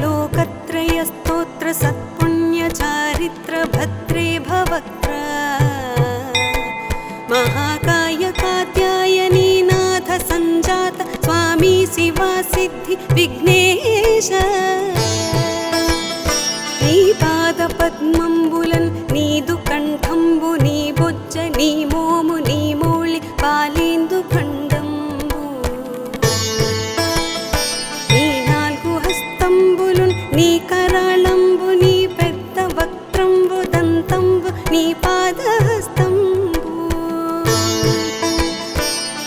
लोकत्रयस्तोत्र सत्पुण्यचारित्रभद्रे भवत्र। महाकाय कात्यायनीनाथ सञ्जात स्वामी शिवासिद्धि विघ्नेश। श्रीपादपद्मम्बुल నీ పాదహస్తంబు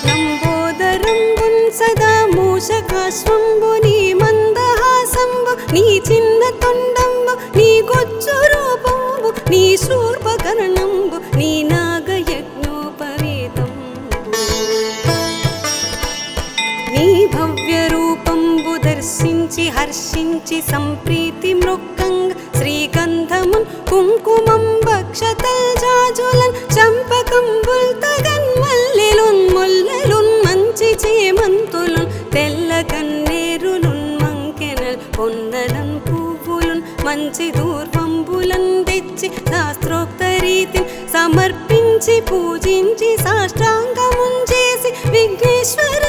లంబోదరంబున్ సదా మూషకాశ్వంబు నీ మందహాసంబు నీ చిన్న తొండంబు నీ గొచ్చు రూపంబు నీ శూర్పకరణంబు నీ నాగయజ్ఞోపవేతం నీ భవ్య రూపంబు దర్శించి హర్షించి సంప్రీతి మృక్కంగ నుంచి మంచి శాస్త్రోక్త రీతిని సమర్పించి పూజించి సాష్టాంగముంచేసి విఘ్నేశ్వర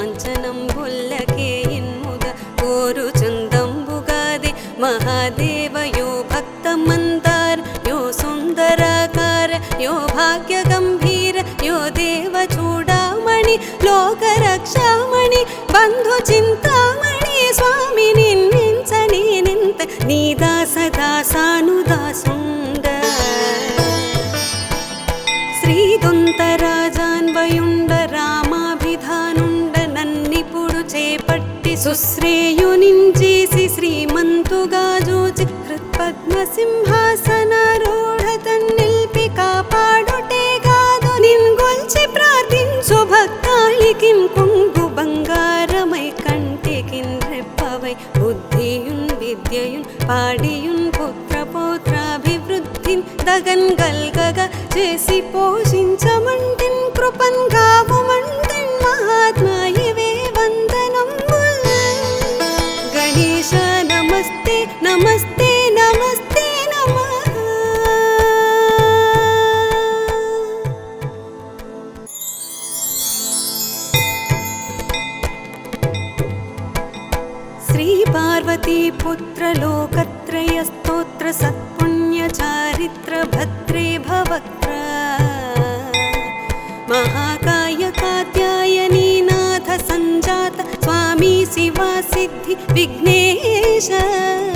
చేయుటల్ కాంచనంబుల్లకే ఇన్ముద కోరు చందంబుగాది మహాదేవ యో భక్త మందార యో సుందరాకార యో భాగ్య గంభీర యో దేవ చూడామణి లోక రక్షామణి బంధు చింతామణి స్వామి నిన్నించని నింత నీ దాస దాసాను దాసుండ సుశ్రేయునించేసి శ్రీమంతుగా జోచి హృత్పద్మ సింహాసనారూఢ తన్నిల్పి కాపాడుటే కాదు నిన్గొల్చి ప్రార్థించు భక్తాళికిం కొంగు బంగారమై కంటికిన్ రెప్పవై. బుద్ధియున్ విద్యయున్ పాడియున్ పుత్ర పౌత్రాభివృద్ధిన్ దగన్ గల్గగా చేసి పోషించమంటిన్ కృపన్ గావుమంటిన్ మహాత్మాయివే नमस्ते नमस्ते श्रीपार्वतीपुत्र लोकत्रयस्तोत्र सत्पुण्यचारित्रभद्रे भवत्र महाकाय कात्यायनीनाथ सञ्जात स्वामी शिवासिद्धि विघ्ने నీ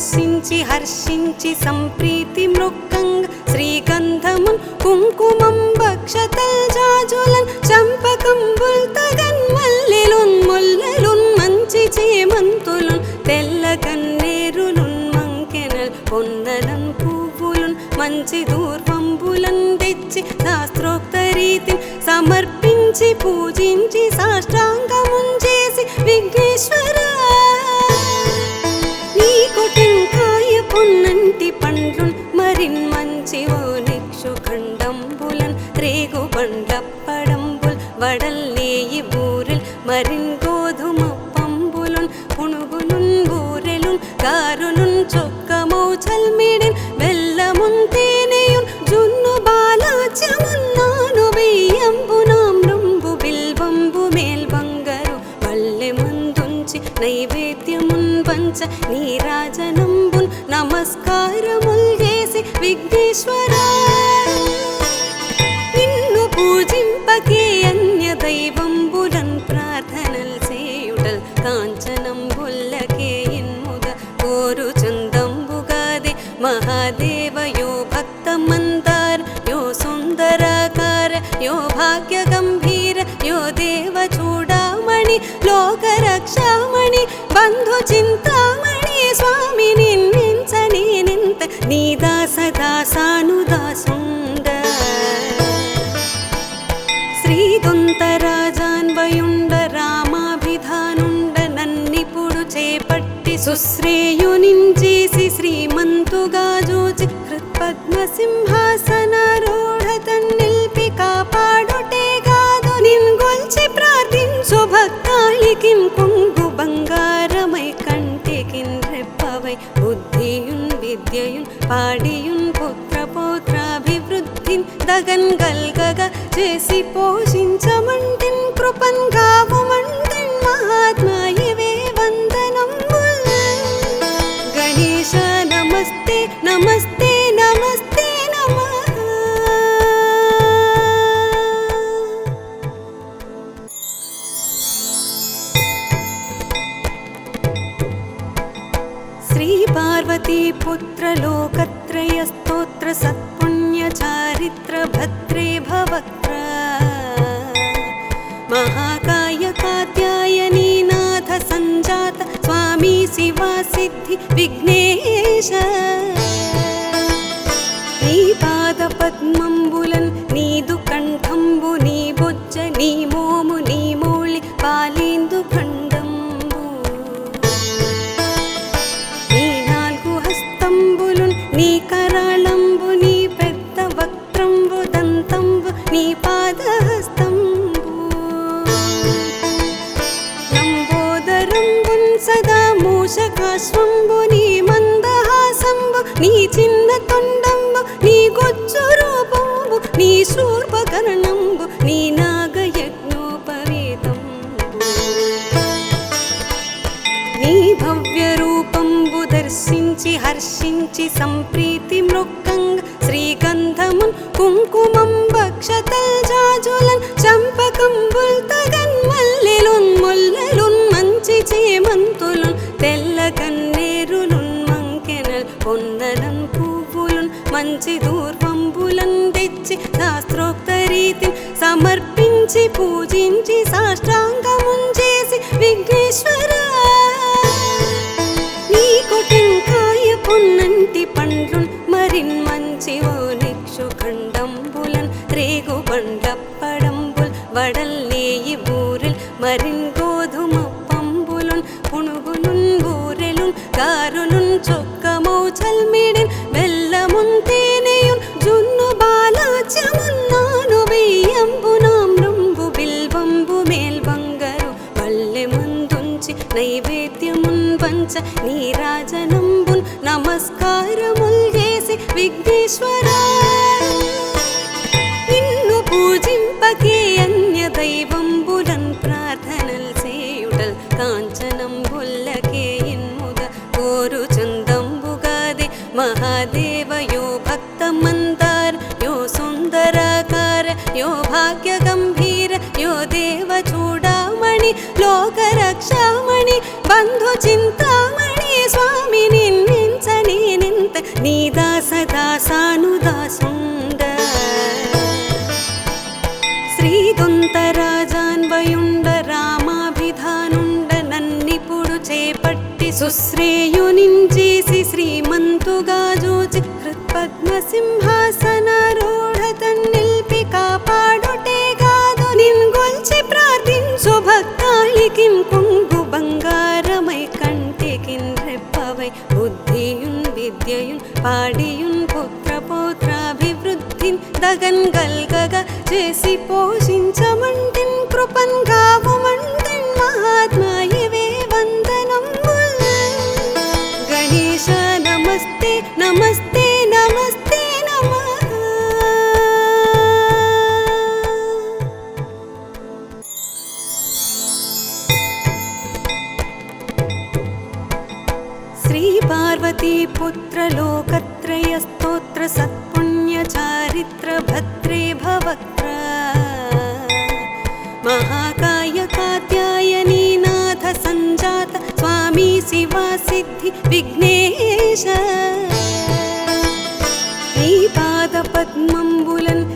దర్శించి హర్షించి సంప్రీతి మృక్కంగ శ్రీగంధమున్ కుంకుమం భక్షతల్ జాజులన్ చంపకంబుల్ తగన్ మల్లెలున్ ముల్లలున్ మంచి చేమంతులున్ తెల్ల కన్నేరులున్ మంకెనల్ పొన్నలన్ పువ్వులున్ మంచి దూర్వంబులన్ తెచ్చి శాస్త్రోక్త రీతిని సమర్పించి పూజించి సాష్టాంగమున్ చేసి విఘ్నేశ్వర టెంకాయ పున్నంటి పండ్లు మరిన్ మంచి ఓనిక్షు కండంబులన్ రేగు బండప్పడంబుల్ వడల్ నేయి బూరిల్ మరిన్ గోధుమ పంబులున్ పుణుగునున్ బూరెలున్ కారునున్ చొక్కమౌ చల్మి నీ దాస దాసానుదాసుండ. శ్రీదొంతరాజాన్వయుండ రామాభిధానుండ నన్నిపుడు చేపట్టి సుశ్రేయునించేసి శ్రీమంతుగా జోచి హృత్పద్మ సింహాసనారో పౌత్రాభివృద్ధిన్ దగన్ గల్గగ చేసి పోషించమంటిన్ కృపన్ కావుమంటిన్ మహాత్మాయివే వందనం గణేశ నమస్తే నమస్తే. హర్షించి సంప్రీతి మృక్కంగ శ్రీగంధమున్ కుంకుమం భక్షతల్ జాజులన్ చంపకంబుల్ తగన్ మల్లెలున్ ముల్లెలున్ మంచి చేమంతులున్ తెల్ల కన్నేరులున్ మంకెనల్ పొన్నలన్ పువ్వులున్ మంచి దూర్వంబులన్ తెచ్చి శాస్త్రోక్త రీతిని సమర్పించి పూజించి సాష్టాంగ கடல் நேயி ஊரில் மறிங்கோ శ్రేయునించేసి శ్రీమంతుగా జూచి హృత్పద్మ సింహాసనారూఢ తన్నిల్పి కాపాడుటే కాదు నిన్గొల్చి ప్రార్థించు భక్తాళికిం కుంగు బంగారమై కంటికిం రెప్పవై. బుద్ధియున్ విద్యయున్ పాడియున్ పుత్ర పోత్రాభివృద్ధిన్ దగన్ గల్గగా చేసి పోషించమంటిన్ కృపన్ महाकाय कात्यायनीनाथ सञ्जात स्वामी शिवा सिद्धि शिवासिद्धिविघ्नेश श्रीपादपद्मम्बुलन्त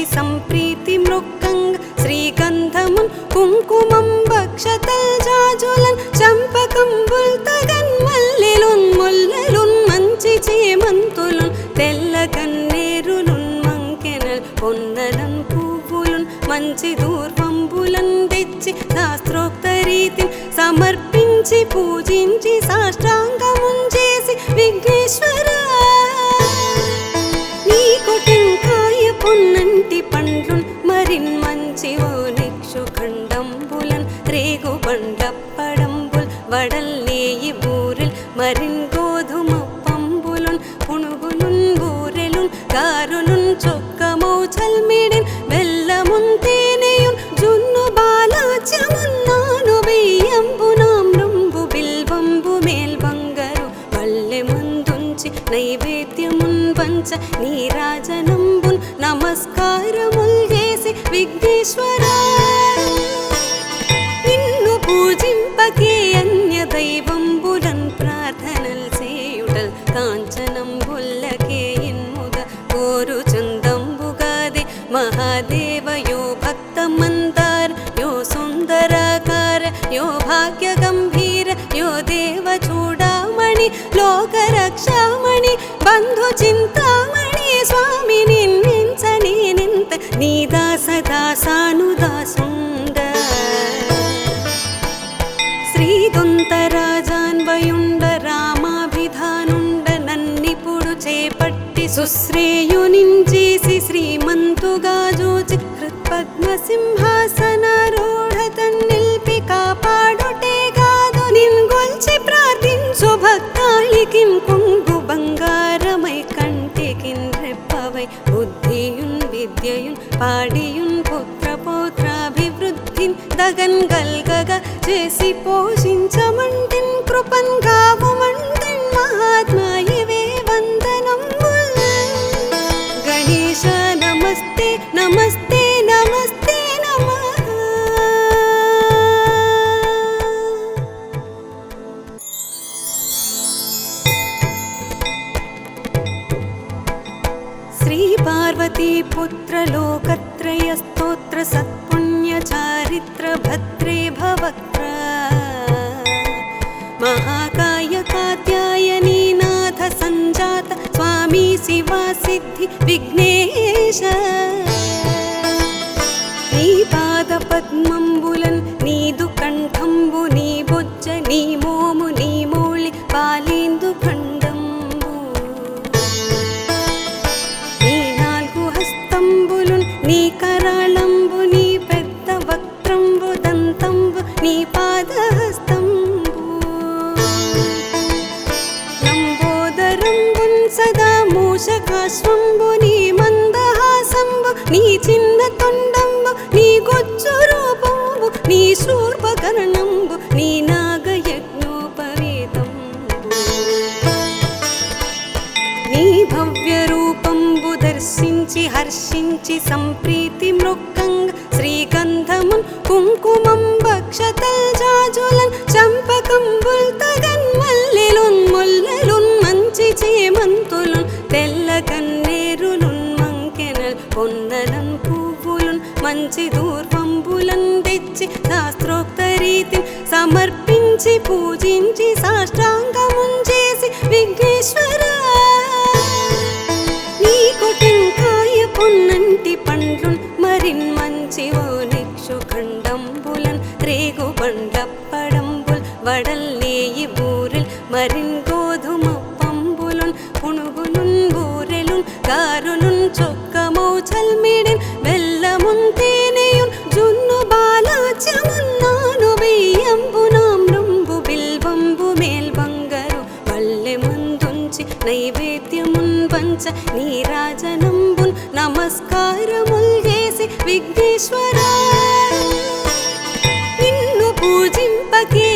భక్తి సంప్రీతి మృక్కంగ శ్రీగంధమున్ కుంకుమం భక్షతల్ చంపకం చంపకంబుల్ మల్లెలున్ ముల్లెలున్ మంచి చేమంతులున్ తెల్ల కన్నేరులున్ మంకెనల్ పొన్నలన్ పువ్వులున్ మంచి దూర్వంబులన్ తెచ్చి శాస్త్రోక్త రీతి సమర్పించి పూజించి సాష్టాంగమున్ చేసి విఘ్నేశ్వర மருங்கோ చింతామణి లోకరక్షామణి బంధు చింతామణి స్వామి నిన్నించని నింత నీ దాస దాసాను దాసుండ శ్రీదొంత రాజాన్వయుండ రామాభిధానుండ నన్నిపుడు చేపట్టి సుశ్రేయునించేసి శ్రీమంతుగా జోచి హృత్పద్మ సింహాసనారో പാടിയും പുത്രപൗത്രാഭിവൃദ്ധിൻ ദഗൻ ഗൽഗക ചേസി പോഷിഞ്ചമണ്ടിൻ കൃപൻ കാവുമണ്ട నుంచి దూర్వంబులం తెచ్చి శాస్త్రోక్త రీతిని సమర్పించి పూజించి సాష్టాంగముంచేసి విఘ్నేశ్వర నీ నీరాజనంబున్ నమస్కారముల్ చేసి విఘ్నేశ్వరా. నిన్ను పూజింపకే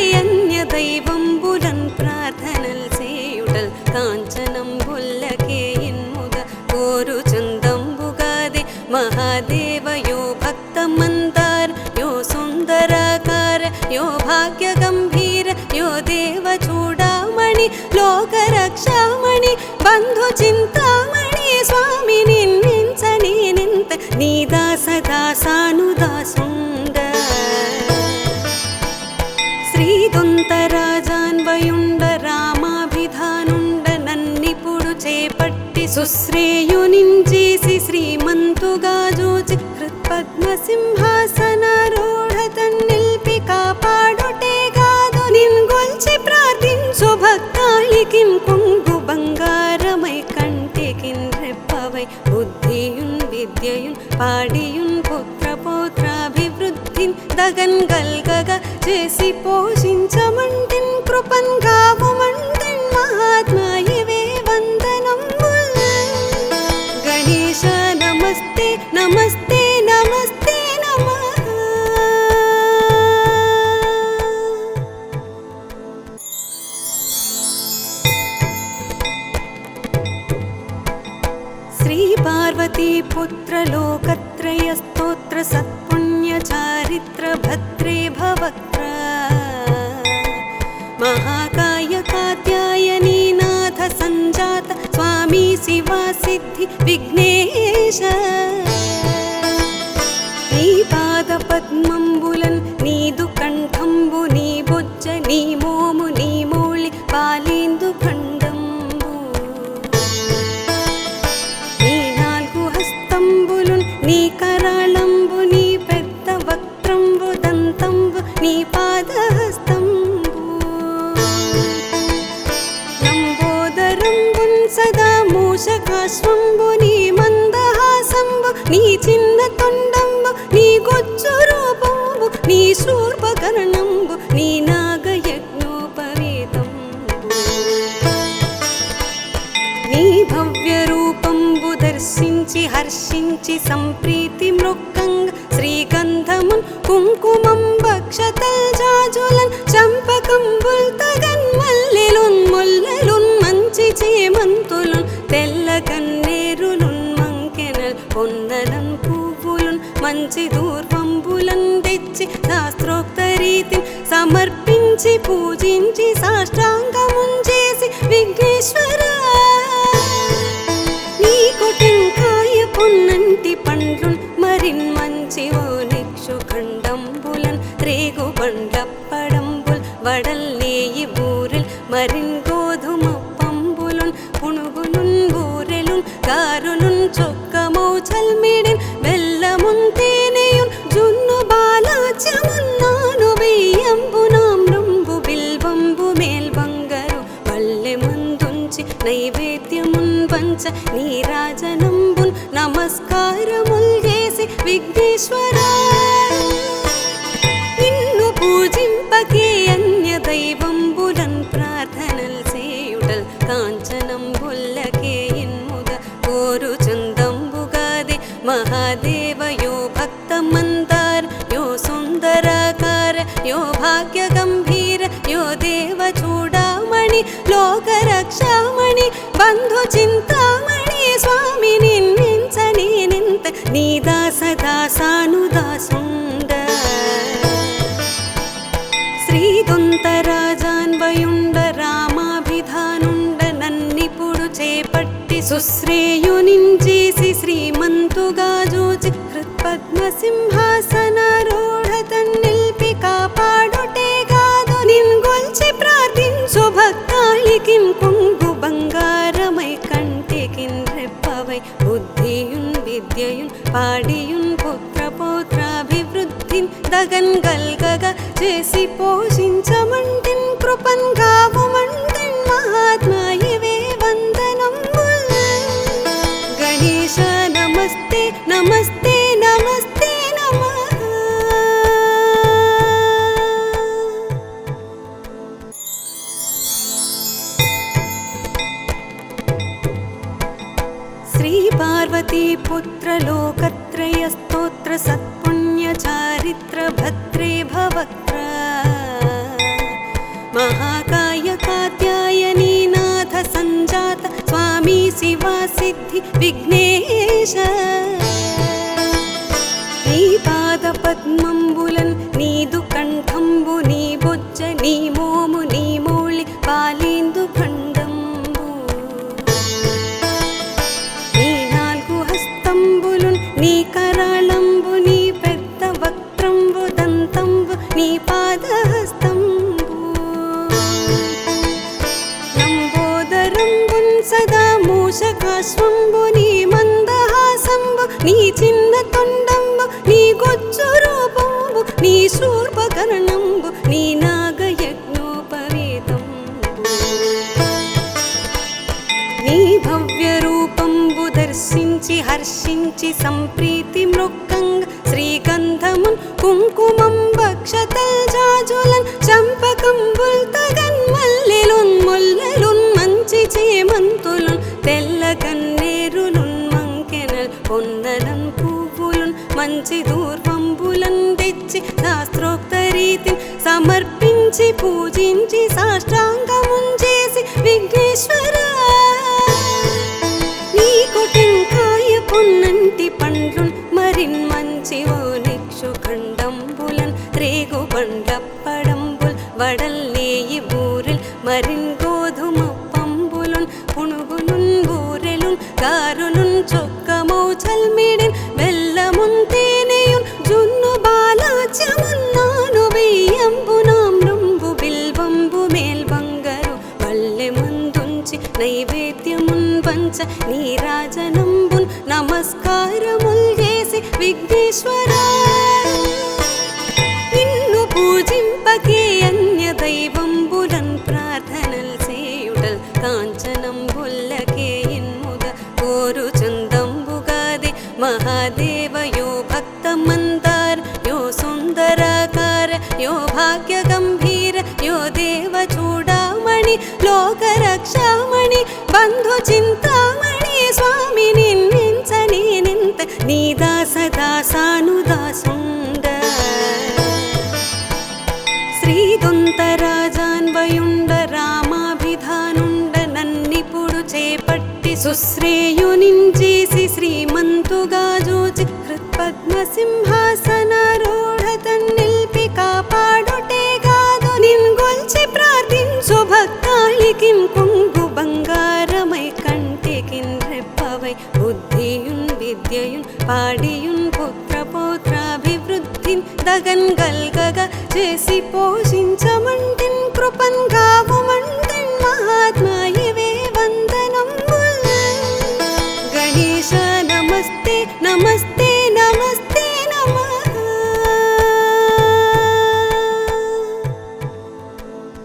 జోచి హృత్పద్మసింహాసనారూఢ నిన్గొల్చి ప్రార్థించు భక్తాళికిం కొంగు బంగారమై కంటికిన్ రెప్పవై. బుద్ధియున్ విద్యయున్ పాడియున్ పుత్ర పౌత్రాభివృద్ధిన్ దగన్ గల్గగ చేసి पुत्रलोकत्रयस्तोत्र सत्पुण्यचारित्रभद्रे भवत्र महाकाय कात्यायनीनाथ सञ्जात स्वामी शिवासिद्धि विघ्नेश। नीपादपद्मम्बुलन् नीदुकण्ठम्बु श्रीपादपद्मम्बुलन् नीदुकण्ठम्बुनिभुज्जनी దంతంబు నీ పాదహస్తంబు లంబోదరంబున్ సదా नी నీ నీ చిన్న నీ గొజ్జు రూపంబు నీ శూర్పకర్ణంబు నీ నాగయజ్ఞోపవేతంబు. నీ భవ్య రూపంబు దర్శించి హర్షించి సంప్రీతి మృక్కంగ శ్రీగంధమున్ కుంకుమం భక్షతల్ జాజులన్ చంపకంబుల్ తగన్ మల్లెలున్ ముల్లెలున్ మంచి చేమంతులున్ తెల్ల కన్నేరులున్ మంకెనల్ పొన్నలన్ పువ్వులున్ మంచి దూర్వంబులన్ తెచ్చి శాస్త్రోక్త రీతిని సమర్పించి పూజించి సాష్టాంగమున్ చేసి విఘ్నేశ్వర శ్రేయునించేసి శ్రీమంతుగా జూచి హృత్పద్మసింహాసనారూఢతన్ నిల్పి కాపాడుటే కాదు నిన్గొల్చి ప్రార్థించు భక్తాళికి కుంగు బంగారమై కంటికిన్ రెప్పవై. బుద్ధియున్ విద్యయున్ పాడియున్ పుత్ర పోత్రాభివృద్ధిన్ దగన్ గల్గగా చేసి పోషించమంటిన్ కృపన్ కావుమంటిన్ మహాత్మాయివే. गणेश नमस्ते नमस्ते नमस्ते नमः। श्रीपार्वती पुत्रलोकत्रयस्तोत्र सत्पुण्यचारित्र भद्रे भवत्र महाका पाहि विघ्नेश। पादपद्मम्बुल భక్షతల్ నైవేద్యమున్ పంచ నీరాజనంబున్ నమస్కారముల్ చేసి విఘ్నేశ్వర చేపట్టి శ్రీమంతుగా జూచి హృత్పద్మ సింహాసనారూఢ తన్నిల్పి కాపాడుటే కాదు నిన్గొల్చి ప్రార్థించు. భక్తాళికిన్ కుంగు బంగారమై కంటికిన్ రెప్పవై బుద్ధియున్ విద్యయున్ పాడియున్ పుత్ర పౌత్రాభివృద్ధిన్ దగన్ గల్గగ చేసి పోషించమంటిన్